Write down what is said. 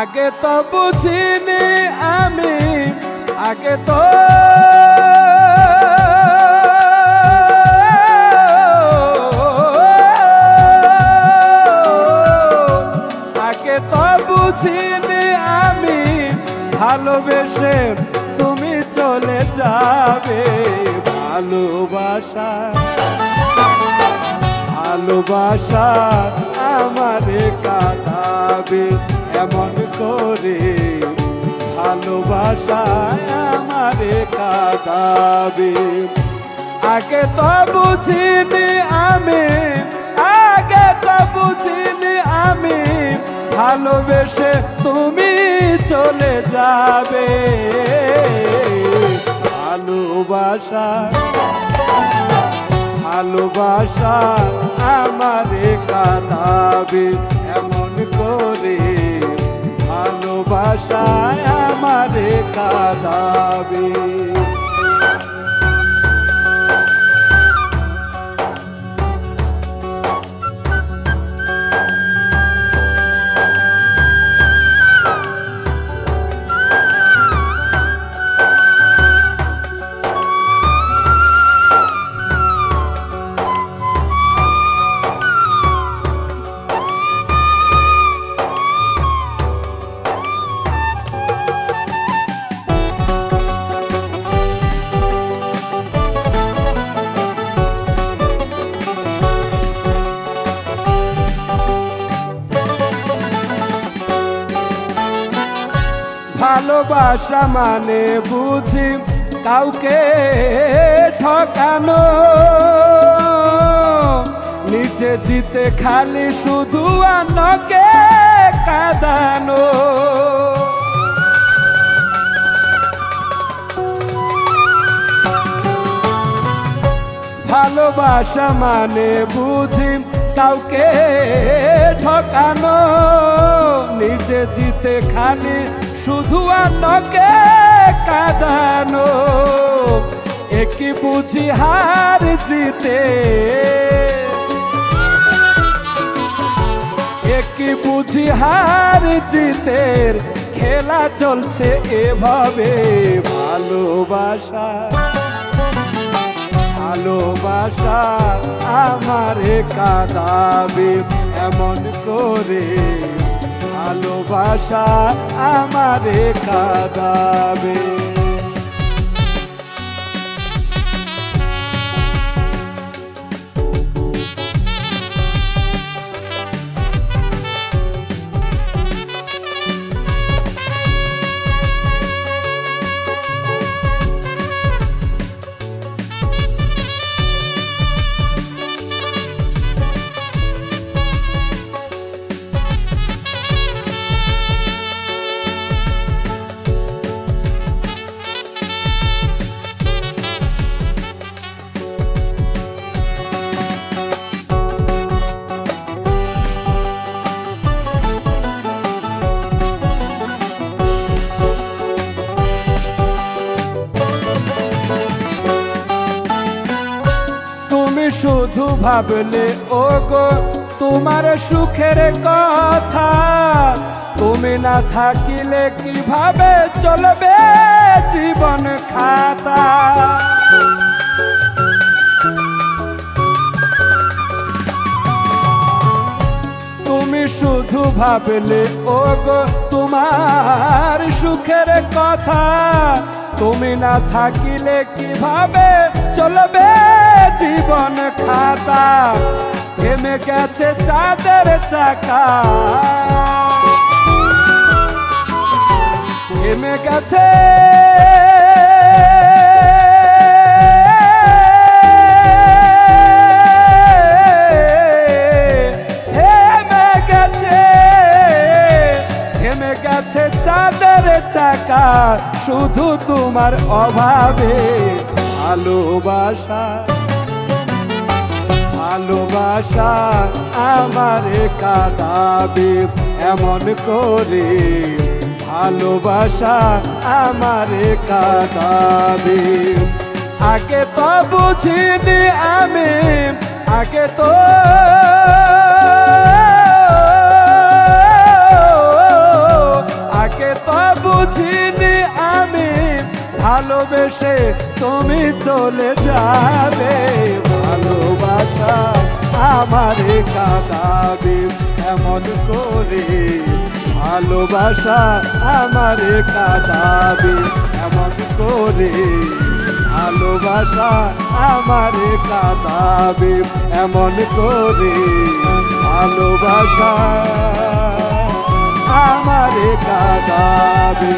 আগে তো বুঝিনি আমি, আগে তো। আগে তো বুঝিনি আমি, ভালোবেসে তুমি চলে যাবে। ভালোবাসা ভালোবাসা আমারে কাঁদাবে, এমন করে ভালোবাসা আমারে কাঁদাবে। আগে তো বুঝিনি আমি, আগে তো বুঝিনি আমি, ভালোবেসে তুমি চলে যাবে। ভালোবাসা ভালোবাসা আমারে কাঁদাবে। ভালোবাসা আমারে কাঁদাবে। ভালোবাসা মানে বুঝি কাউকে ঠকানো। নিচে জিতে খালি শুধু আনকে কাঁদানো। ভালোবাসা মানে বুঝি কাউকে ঠকানো। নিজে জিতে খালি, শুধু আনকে কাঁদানো। একই বুঝি হার জিতে। একই বুঝি হার জিতের খেলা চলছে এভাবে, ভালোবাসা। ভালোবাসা আমারে কাঁদাবে এমন করে। ভালোবাসা আমারে কাঁদাবে। শুধু ভাবলে ও গো তোমার সুখের কথা। তুমি না থাকিলে কীভাবে চলবে জীবন খাতা? তুমি শুধু ভাবলে ও গো তোমার সুখের কথা। তুমি না থাকিলে কীভাবে চলবে জীবন খাতা। থেমে গেছে চাঁদের চাকা। থেমে গেছে। গেছে। চাঁদের চাকা। শুধু তোমার অভাবে ভালোবাসা ভালোবাসা আমারে কাঁদাবে, এমন করে ভালোবাসা আমারে কাঁদাবে। আগে তো বুঝিনি আমি, আগে তো আগে তো বুঝিনি আমি, ভালোবেসে তুমি চলে যাবে। আমারে কাঁদাবে এমন করে। ভালোবাসা আমারে কাঁদাবে এমন করে। ভালোবাসা আমারে কাঁদাবে এমন করে। ভালোবাসা আমারে কাঁদাবে।